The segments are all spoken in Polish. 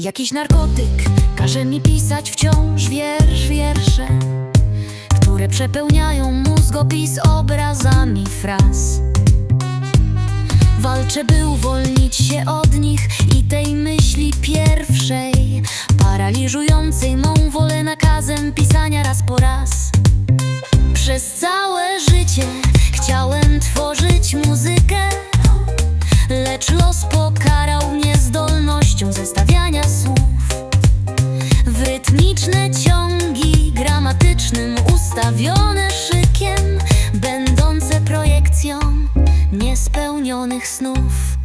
Jakiś narkotyk każe mi pisać wciąż wiersz, wiersze Które przepełniają mózgopis obrazami fraz. Walczę, by uwolnić się od nich i tej myśli pierwszej Paraliżującej mą wolę nakazem pisania raz po raz niespełnionych snów.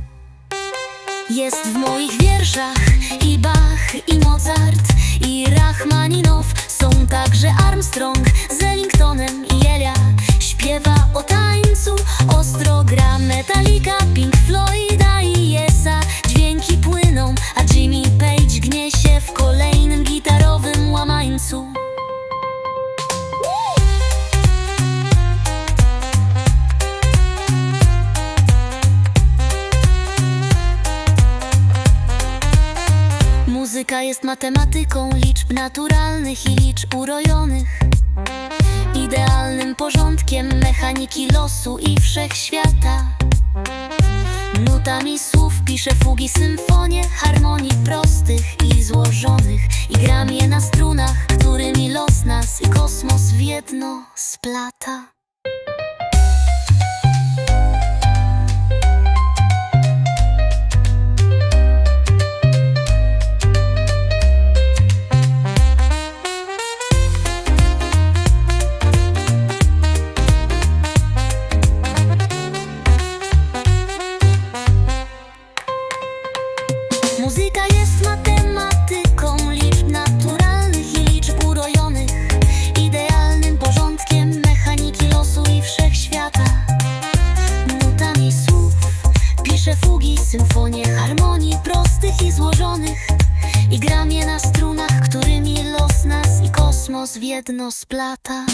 Jest w moich wierszach i Bach, i Mozart, i Rachmaninow. Są także Armstrong z Ellingtonem i Elia Śpiewa o tańcu, ostro gra Metallica, Pink Floyda i Yesa Dźwięki płyną, a Jimmy Page gnie się w kolejnym gitarowym łamańcu Muzyka jest matematyką liczb naturalnych i liczb urojonych. Idealnym porządkiem mechaniki losu i wszechświata. Nutami słów piszę fugi, symfonie harmonii prostych i złożonych. I gram je na strunach, którymi los nas i kosmos w jedno splata w jedno splata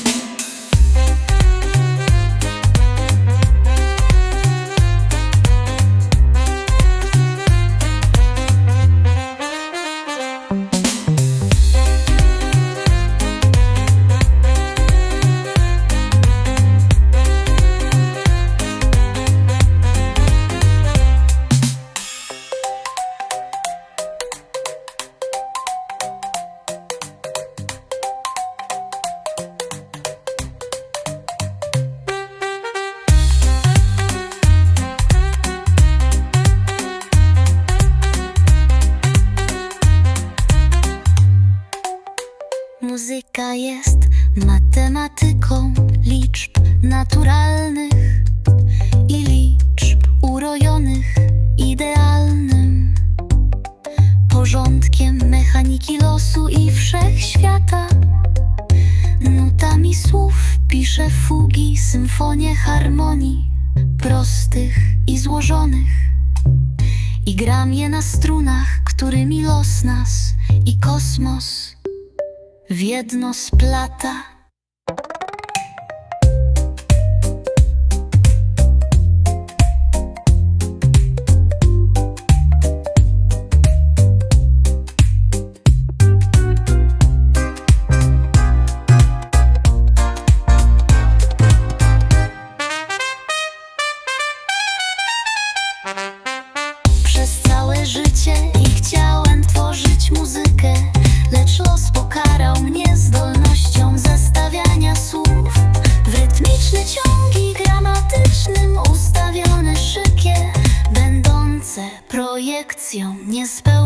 jest matematyką liczb naturalnych i liczb urojonych idealnym porządkiem mechaniki losu i wszechświata. Nutami słów piszę fugi, symfonie harmonii prostych i złożonych. I gram je na strunach, którymi los nas i kosmos w jedno splata. lekcją nie spełniam.